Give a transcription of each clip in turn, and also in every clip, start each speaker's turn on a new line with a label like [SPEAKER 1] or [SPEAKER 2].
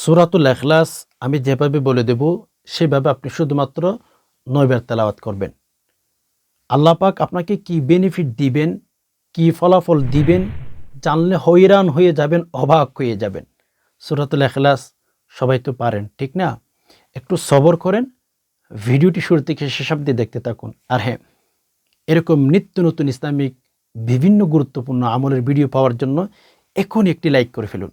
[SPEAKER 1] সুরাতুল এখলাস আমি যেভাবে বলে দেব, সেভাবে আপনি শুধুমাত্র নয়বার তেলাওয়াত করবেন। আল্লাহ পাক আপনাকে কি বেনিফিট দিবেন, কি ফলাফল দিবেন, জানলে হইরান হয়ে যাবেন, অবাক হয়ে যাবেন। সুরাতুল এখলাস সবাই তো পারেন, ঠিক না? একটু সবর করেন, ভিডিওটি শুরু থেকে শেষ অব্দি দেখতে থাকুন। আর হ্যাঁ এরকম নিত্য নতুন ইসলামিক বিভিন্ন গুরুত্বপূর্ণ আমলের ভিডিও পাওয়ার জন্য এখন একটি লাইক করে ফেলুন।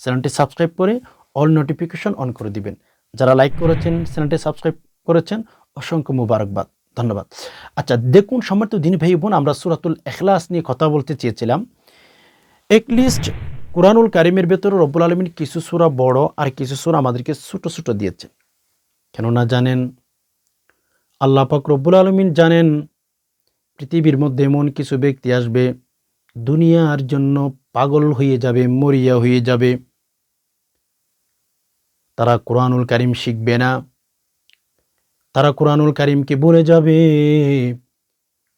[SPEAKER 1] চ্যানেলটি সাবস্ক্রাইব করে অল নোটিফিকেশন অন করে দিবেন। যারা লাইক করেছেন চ্যানেলটি সাবস্ক্রাইব করেছেন, অসংখ্য মুবারকবাদ। ধন্যবাদ। আচ্ছা দেখুন, সম্মানিত দিন ভাই বোন, আমরা সুরাতুল এখলাস নিয়ে কথা বলতে চেয়েছিলাম। একলিস্ট কোরআনুল কারিমের ভেতরে রব্বুল আলমিন কিছু সুরা বড় আর কিছু সুরা আমাদেরকে ছোটো ছোটো দিয়েছেন। কেননা জানেন, আল্লাহ পাক রব্বুল আলমিন জানেন, পৃথিবীর মধ্যে এমন কিছু ব্যক্তি আসবে, দুনিয়ার জন্য পাগল হয়ে যাবে, মরিয়া হয়ে যাবে। তারা কোরআনুল কারিম শিখবে না। তারা কোরআনুল কারিমকে বলে যাবে?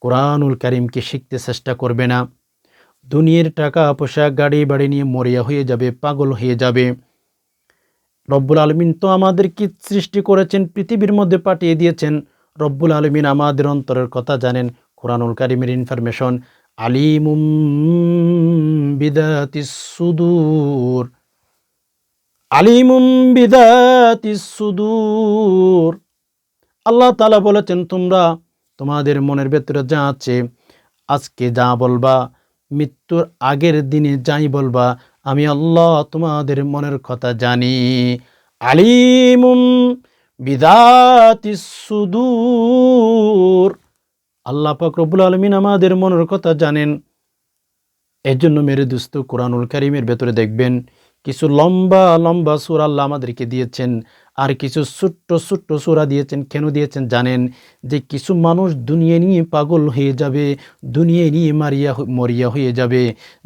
[SPEAKER 1] কোরআনুল কারিমকে শিখতে চেষ্টা করবে না? দুনিয়ার টাকা, পয়সা, গাড়ি বাড়ি নিয়ে মরিয়া হয়ে যাবে, পাগল হয়ে যাবে। রব্বুল আলমিন তো আমাদের আমাদেরকে সৃষ্টি করেছেন, পৃথিবীর মধ্যে পাঠিয়ে দিয়েছেন। রব্বুল আলমিন আমাদের অন্তরের কথা জানেন। কোরআনুল কারিমের ইনফরমেশন আলিমুম বিদাতি সুদূর। সুদূর। আল্লাহ তালা বলেছেন, তোমরা তোমাদের মনের ভেতরে যা আছে, আজকে যা বলবা, মৃত্যুর আগের দিনে যাই বলবা, আমি আল্লাহ তোমাদের মনের কথা জানি। আলিমুম সুদূর। আল্লাহ পাক রব্বুল আলমিন আমাদের মনের কথা জানেন। এর জন্য মেরে দুস্ত কোরআনুল কারিমের ভেতরে দেখবেন কিছু লম্বা লম্বা সুর আল্লাহ আমাদেরকে দিয়েছেন আর কিছু ছোট্ট ছোট্ট সুরা দিয়েছেন। কেন দিয়েছেন জানেন? যে কিছু মানুষ দুনিয়া নিয়ে পাগল হয়ে যাবে, দুনিয়া নিয়ে মারিয়া মরিয়া হয়ে যাবে,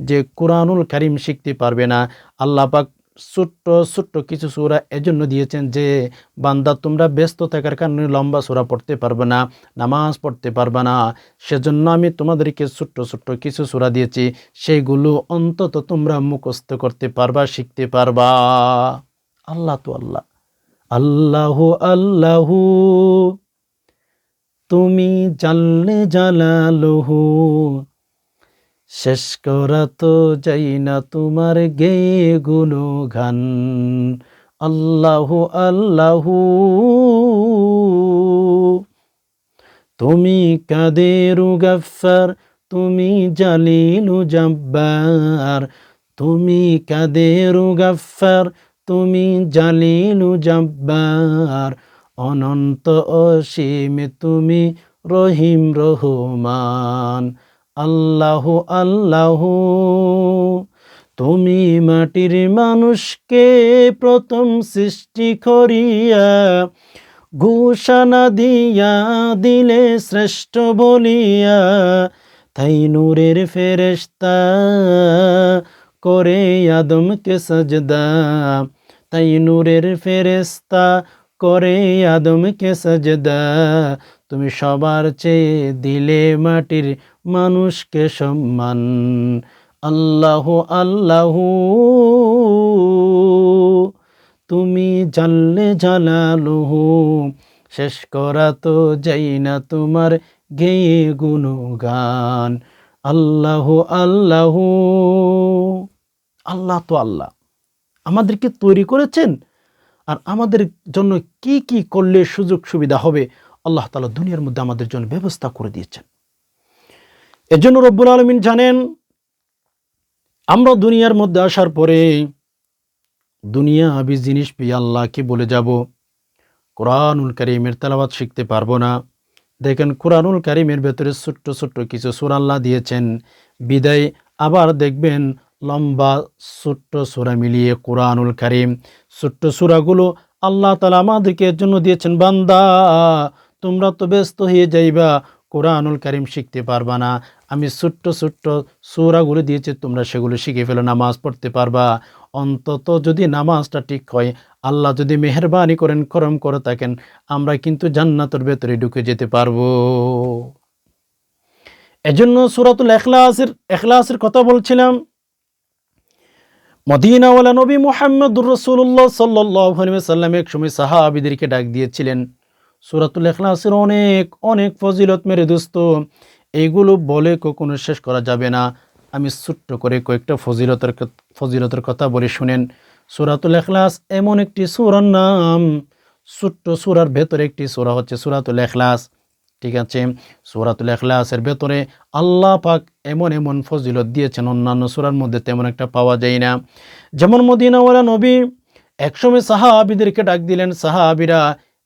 [SPEAKER 1] যে কোরআনুল কারিম শিখতে পারবে না। আল্লাহ পাক ছোট্ট ছোট্ট কিছু সুরা এজন্য দিয়েছেন যে, বান্দা তোমরা ব্যস্ত থাকার কারণে লম্বা সুরা পড়তে পারবে না, নামাজ পড়তে পারবে না। সেজন্য আমি তোমাদেরকে ছোট্ট ছোট্ট কিছু সুরা দিয়েছি সেইগুলো অন্তত তোমরা মুখস্থ করতে পারবা, শিখতে পারবা। আল্লাহ তো আল্লাহ। আল্লাহ আল্লাহ। তুমি জানলে জালালহু। শেষ করা তো যাই না তোমার গেয়ে গুণগান। আল্লাহ আল্লাহ। তুমি কাদেরু গাফার তুমি জালিলু জব্বার। তুমি কাদেরু গাফার তুমি জালিলু জব্বার। অনন্ত অসীম তুমি রহিম রহমান। আল্লাহ আল্লাহ, তুমি মাটির মানুষকে প্রথম সৃষ্টি করিয়া ঘোষণা দিয়া দিলে শ্রেষ্ঠ বলিয়া তাই নূরের ফেরেশতা করে আদমকে সজদা। তাই নূরের ফেরেশতা করে আদমকে সজদা। তুমি সবার চেয়ে দিলে মাটির মানুষকে সম্মান। আল্লাহ আল্লাহ। তুমি জানলে জালালুহু। শেষ করা তো যাই না তোমার গেয়ে গুণগান। আল্লাহ আল্লাহ। আল্লাহ তো আল্লাহ। আমাদেরকে তৈরি করেছেন। আর আমাদের জন্য কি কি করলে সুযোগ সুবিধা হবে? আল্লাহ তালা দুনিয়ার মধ্যে আমাদের জন্য ব্যবস্থা করে দিয়েছেন। এজন্য রব্বুল আলমিন জানেন, আমরা দুনিয়ার মধ্যে আসার পরে দুনিয়া আবি জিনিস পেয়ে আল্লাহকে বলে যাব, কোরআনুল কারিমের তেলাওয়াত শিখতে পারব না। দেখেন, কোরআনুল কারিমের ভেতরে ছোট্ট ছোট্ট কিছু সুর আল্লাহ দিয়েছেন। বিদায় আবার দেখবেন লম্বা ছোট্ট সুরা মিলিয়ে কোরআনুল কারিম, ছোট্ট সুরাগুলো আল্লাহ তালা আমাদেরকে এর জন্য দিয়েছেন, বান্দা তোমরা তো ব্যস্ত হয়ে যাইবা, কোরআনুল কারিম শিখতে পারবা না। আমি ছোট্ট ছোট্ট সুরাগুলো দিয়েছি, তোমরা সেগুলো শিখে ফেলে, নামাজ পড়তে পারবা। অন্তত যদি নামাজটা ঠিক হয়, আল্লাহ যদি মেহরবানি করেন, করম করে থাকেন, আমরা কিন্তু জান্নাতের ভেতরে ঢুকে যেতে পারব। এজন্য সুরাতুল এখলাসের এখলাসের কথা বলছিলাম। মদিনাওয়ালা নবী মোহাম্মদুর রসুল্লাহ সাল্লাহ সাল্লাম এক সময় সাহাবিদেরকে ডাক দিয়েছিলেন সুরাতুল এখলাসের অনেক অনেক ফজিলত মেরে দোস্ত এইগুলো বলে কখনো শেষ করা যাবে না। আমি ছোট্ট করে কয়েকটা ফজিলতের ফজিলতের কথা বলে, শুনেন। সুরাতুল এখলাস এমন একটি সুরার নাম, ছোট্ট সুরার ভেতরে একটি সুরা হচ্ছে সুরাতুল এখলাস ঠিক আছে? সুরাতুল এখলাসের ভেতরে আল্লাহ পাক এমন এমন ফজিলত দিয়েছেন, অন্যান্য সুরার মধ্যে তেমন একটা পাওয়া যায় না। যেমন মদিনাওয়ালা নবী একসময় সাহাবিদেরকে ডাক দিলেন, সাহাবিরা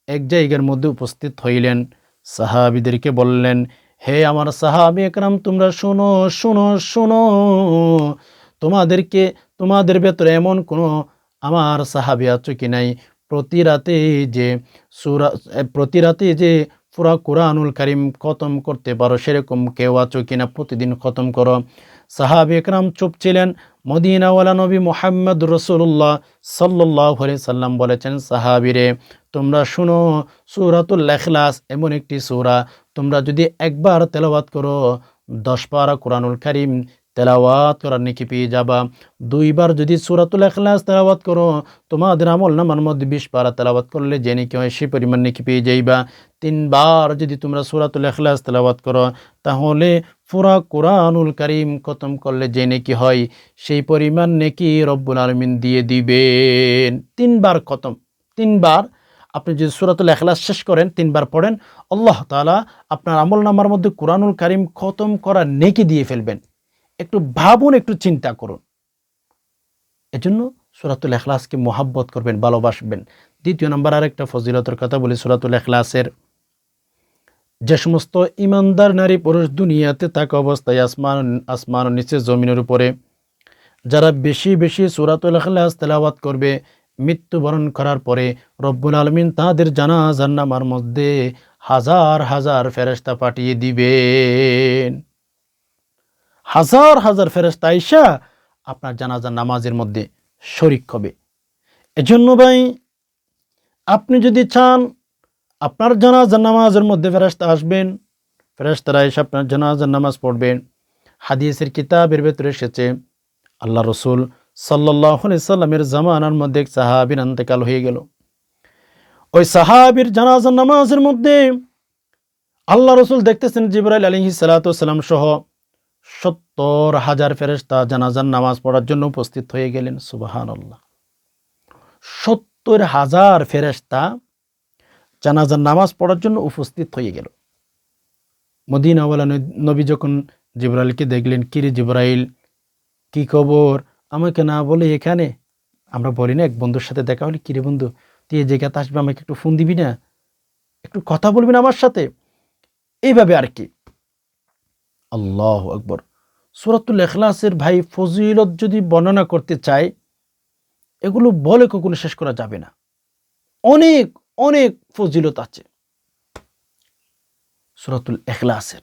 [SPEAKER 1] এক জায়গার মধ্যে উপস্থিত হইলেন। সাহাবিদেরকে বললেন, হে আমার সাহাবি একরাম, তোমরা শোনো শোনো শোনো। তোমাদেরকে, তোমাদের ভেতরে এমন কোনো আমার সাহাবি আছো কি নাই? প্রতি রাতে যে সুরা, প্রতি রাতে যে পুরা কোরআনুল কারিম খতম করতে পারো, সেরকম কেউ আছো কিনা প্রতিদিন খতম করো। সাহাবি একরাম চুপ ছিলেন। মদিনাওয়ালা নবী মোহাম্মদ রসুল্লাহ সাল্লাহ সাল্লাম বলেছেন, সাহাবিরে, তোমরা শুনো, সুরাতুল এখলাস এমন একটি সুরা, তোমরা যদি একবার তেলবাদ করো, দশ পারা কোরআনুল কারিম তেলাওয়াত করার নেকি পেয়ে যাবা। দুইবার যদি সুরাতুল এখলাস তেলাওয়াত করো, তোমাদের আমল নামার মধ্যে বিশ পারা তেলাওয়াত করলে যে নাকি হয় সেই পরিমাণ নেকি পেয়ে যাইবা। তিনবার যদি তোমরা সুরাতুল এখলাস তেলাওয়াত করো, তাহলে পুরা কোরআনুল কারিম খতম করলে যে নেকি হয়, সেই পরিমাণ নেকি রব্বুল আলমিন দিয়ে দিবেন। তিনবার খতম। তিনবার আপনি যদি সুরাতুল এখলাস শেষ করেন, তিনবার পড়েন, আল্লাহ তাআলা আপনার আমল নামার মধ্যে কোরআনুল কারিম খতম করা নেকি দিয়ে ফেলবেন। একটু ভাবুন, একটু চিন্তা করুন। এজন্য সুরাতুল এখলাসকে মোহাব্বত করবেন, ভালোবাসবেন। দ্বিতীয় নম্বর আরেকটা ফজিলতের কথা বলি, সুরাতুল এখলাসের যে সমস্ত ইমানদার নারী পুরুষ দুনিয়াতে থাকা অবস্থায় আসমান আসমান নিচে জমিনের উপরে যারা বেশি বেশি সুরাতুল এখলাস তেলাওয়াত করবে, মৃত্যুবরণ করার পরে রব্বুল আলমিন তাদের জানা জান্নামার মধ্যে হাজার হাজার ফেরেস্তা পাঠিয়ে দিবেন। হাজার হাজার ফেরেস্তা আইসা আপনার জানাজার নামাজের মধ্যে শরিক হবে। এজন্য ভাই, আপনি যদি চান আপনার জানাজার নামাজের মধ্যে ফেরেস্তা আসবেন ফেরেস্তারা এসে আপনার জানাজার নামাজ পড়বেন। হাদিসের কিতাবের ভেতরে এসেছে, আল্লাহ রসুল সাল্লাহ সাল্লামের জামানার মধ্যে এক সাহাবির আন্তেকাল হয়ে গেল। ওই সাহাবির জানাজার নামাজের মধ্যে আল্লাহ রসুল দেখতেছেন জিবরাইল আলহি সালাতাম সহ সত্তর হাজার ফেরেস্তা জানাজার নামাজ পড়ার জন্য উপস্থিত হয়ে গেলেন সুবাহান আল্লাহ সত্তর হাজার ফেরেস্তা জানাজার নামাজ পড়ার জন্য উপস্থিত হয়ে গেল। মদিনাওয়ালা নবী যখন জিব্রাইলকে দেখলেন কিরে জিব্রাইল, কি খবর? আমাকে না বলে এখানে? আমরা বলি না, এক বন্ধুর সাথে দেখা হলে কিরে বন্ধু? তুই এই জায়গাতে আসবে, আমাকে একটু ফোন দিবি না? একটু কথা বলবি না আমার সাথে? এইভাবে আর কি। আল্লাহ আকবর। সুরাতুল এখলাসের ভাই ফজিলত যদি বর্ণনা করতে চায় এগুলো বলে কখনো শেষ করা যাবে না। অনেক অনেক ফজিলত আছে। সুরাতুল এখলাসের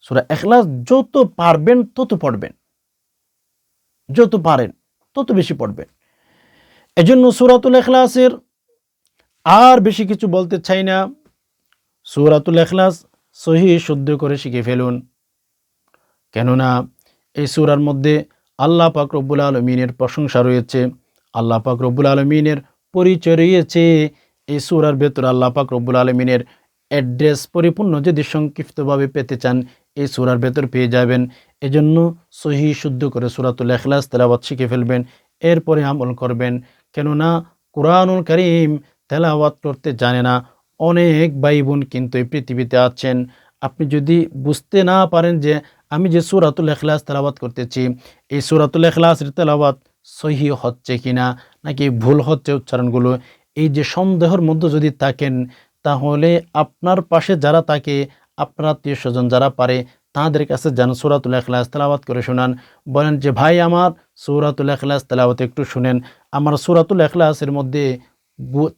[SPEAKER 1] সুরা এখলাস যত পারবেন, তত পড়বেন। যত পারেন, তত বেশি পড়বেন। এজন্য সুরাতুল এখলাসের আর বেশি কিছু বলতে চাই না। সুরাতুল এখলাস সহি শুদ্ধ করে শিখে ফেলুন। কেননা এই সুরার মধ্যে আল্লাহ পাক রব্বুল আলমিনের প্রশংসা রয়েছে, আল্লাহ পাক রব্বুল আলমিনের পরিচয় রয়েছে। এই সুরার ভেতরে আল্লাহ পাক রব্বুল আলমিনের অ্যাড্রেস পরিপূর্ণ যদি সংক্ষিপ্তভাবে পেতে চান, এই সুরার ভেতর পেয়ে যাবেন। এজন্য সহি শুদ্ধ করে সুরাতুল এখলাস তেলাওয়াত শিখে ফেলবেন, এরপরে আমল করবেন। কেননা কোরআনুল করিম তেলাওয়াত করতে জানে না অনেক ভাই বোন কিন্তু এই পৃথিবীতে আছেন। আপনি যদি বুঝতে না পারেন যে আমি যে সুরাতুল এখলাস তেলাওয়াত করতেছি, এই সুরাতুল এখলাসের তেলাওয়াত সহি হচ্ছে কিনা, নাকি ভুল হচ্ছে উচ্চারণগুলো, এই যে সন্দেহর মধ্যে যদি থাকেন, তাহলে আপনার পাশে যারা থাকে, আপনার আত্মীয় স্বজন যারা পারে, তাদের কাছে যেন সুরাতুল এখলাস তেলাওয়াত করে শোনান। বলেন যে, ভাই, আমার সুরাতুল এখলাস তেলাওয়াত একটু শুনেন। আমার সুরাতুল এখলাসের মধ্যে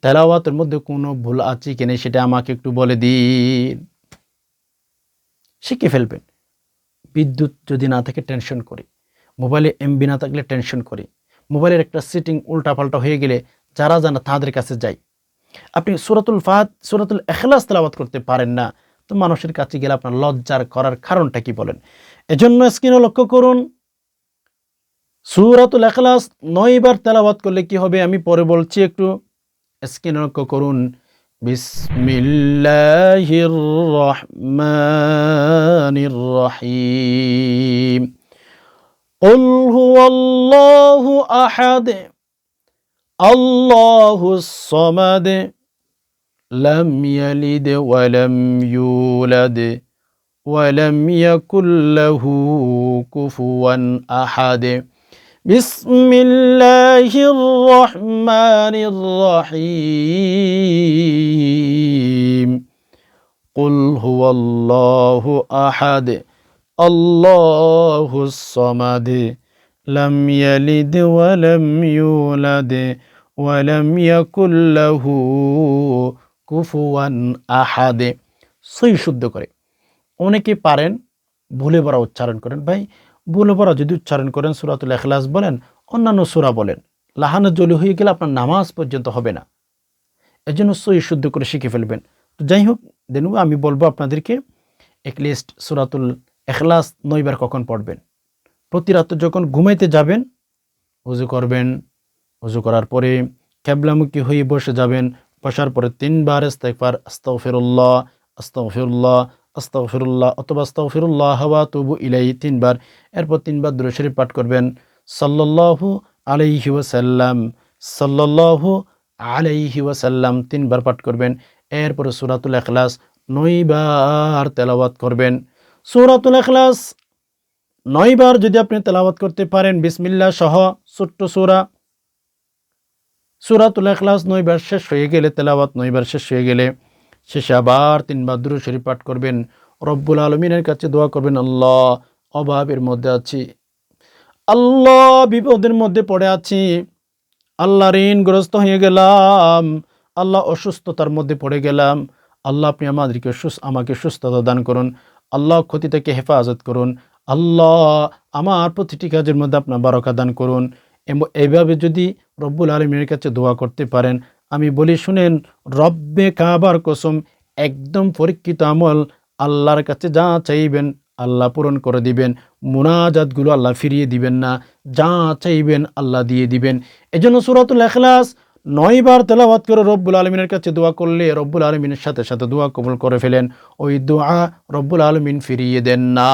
[SPEAKER 1] তেলাওয়াতের মধ্যে কোনো ভুল আছে কিনা সেটা আমাকে একটু বলে দিন। শিখে ফেলবেন। বিদ্যুৎ যদি না থাকে টেনশন করি। মোবাইলে এমবি না থাকলে টেনশন করি। মোবাইলের একটা সিটিং উল্টাপাল্টা হয়ে গেলে যারা জানা তাদের কাছে যাই। আপনি সুরাতুল ফাহাদ, সুরাতুল এখলাস তেলাওয়াত করতে পারেন না, তো মানুষের কাছে গেলে আপনার লজ্জার করার কারণটা কি বলেন? এজন্য স্ক্রিনে লক্ষ্য করুন, সুরাতুল এখলাস নয়বার তেলাওয়াত করলে কি হবে? আমি পরে বলছি একটু। স্ক্রিন লক্ষ্য করুন বিসমিল্লাহির রহমানির রহিম قل هو الله أحد الله الصمد لم يلد ولم يولد ولم يكن له كفوا أحد بسم الله الرحمن الرحيم قل هو الله أحد الله الصمد لم يلد ولم يولد ولم يكن له কুফুয়ান আহাদে সই শুদ্ধ করে অনেকে পারেন ভুলে পড়া উচ্চারণ করেন ভাই ভুলে যদি উচ্চারণ করেন সুরাতুল এখলাস বলেন, অন্যান্য সুরা বলেন, লাহানো জলি হয়ে গেলে আপনার নামাজ পর্যন্ত হবে না। এজন্য সই শুদ্ধ করে শিখে ফেলবেন। তো যাই হোক, দেনু, আমি বলব আপনাদেরকে একলিস্ট সুরাতুল এখলাস নইবার কখন পড়বেন? প্রতি রাত যখন ঘুমাইতে যাবেন, উজু করবেন, উজু করার পরে ক্যাবলামুখী হয়ে বসে যাবেন, বসার পরে তিনবার ইস্তেকবার আস্তাগফিরুল্লাহ আস্তাগফিরুল্লাহ আস্তাগফিরুল্লাহ অথবা আস্তাগফিরুল্লাহ হওয়া তবু ইলাই তিনবার, এরপর তিনবার দুরূদ পাঠ করবেন। সাল্লাল্লাহু আলাইহি ওয়াসাল্লাম, সাল্লাল্লাহু আলাইহি ওয়াসাল্লাম তিনবার পাঠ করবেন। এরপরে সূরাতুল ইখলাস নয়বার তেলাওয়াত করবেন। সূরাতুল ইখলাস নয়বার যদি আপনি তেলাওয়াত করতে পারেন, বিসমিল্লাহ সহ ছোট্ট সুরা। সুরাতুল এখলাস নয়বার শেষ হয়ে গেলে, তেলাওয়াত নয়বার শেষ হয়ে গেলে শেষে আবার তিনবার দুরু শরীফ পাঠ করবেন। রব্বুল আলমিনের কাছে দোয়া করবেন, আল্লাহ অভাবের মধ্যে আছি, আল্লাহ বিপদের মধ্যে পড়ে আছি, আল্লাহ ঋণগ্রস্ত হয়ে গেলাম, আল্লাহ অসুস্থতার মধ্যে পড়ে গেলাম, আল্লাহ আপনি আমাদেরকে সুস্থ আমাকে সুস্থতা দান করুন, আল্লাহ ক্ষতি থেকে হেফাজত করুন, আল্লাহ আমার প্রতিটি কাজের মধ্যে আপনার বারকা দান করুন। এবং এইভাবে যদি রব্বুল আলমীর কাছে দোয়া করতে পারেন আমি বলি, শুনেন, রব্বে কাবার কসম, একদম পরীক্ষিত আমল, আল্লাহর কাছে যা চাইবেন, আল্লাহ পূরণ করে দিবেন। মুনাজাতগুলো আল্লাহ ফিরিয়ে দিবেন না। যা চাইবেন, আল্লাহ দিয়ে দিবেন। এই এজন্য সুরাতুল এখলাস নয়বার তেলাওয়াত করে রব্বুল আলমিনের কাছে দোয়া করলে রব্বুল আলমিনের সাথে সাথে দোয়া কবুল করে ফেলেন। ওই দোয়া রব্বুল আলমিন ফিরিয়ে দেন না।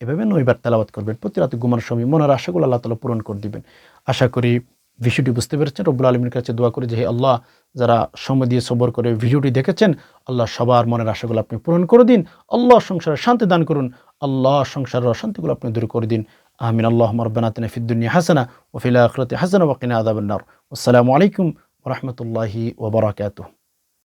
[SPEAKER 1] এভাবে নয়বার তেলাওয়াত করবেন। প্রতি রাতে ঘুমানোর সময় মনের আশাগুলো আল্লাহ তালা পূরণ করে দিবেন। আশা করি বিষয়টি বুঝতে পেরেছেন? রব্বুল আলমীর কাছে দোয়া করে যে, হে আল্লাহ, যারা সময় দিয়ে সবর করে ভিডিওটি দেখেছেন, আল্লাহ সবার মনের আশাগুলো আপনি পূরণ করে দিন। আল্লাহ সংসারে শান্তি দান করুন। আল্লাহ সংসারের অশান্তিগুলো আপনি দূর করে দিন। আহমিন আল্লাহ মরবানাতিনা ফিদ্দুনিয়া হাসানা ওফিলা আখরতে হাসানা ওয়াকিনা আদাবন্নার আসসালামু আলাইকুম রহমতুল্লাহি ওবরাকাতুহ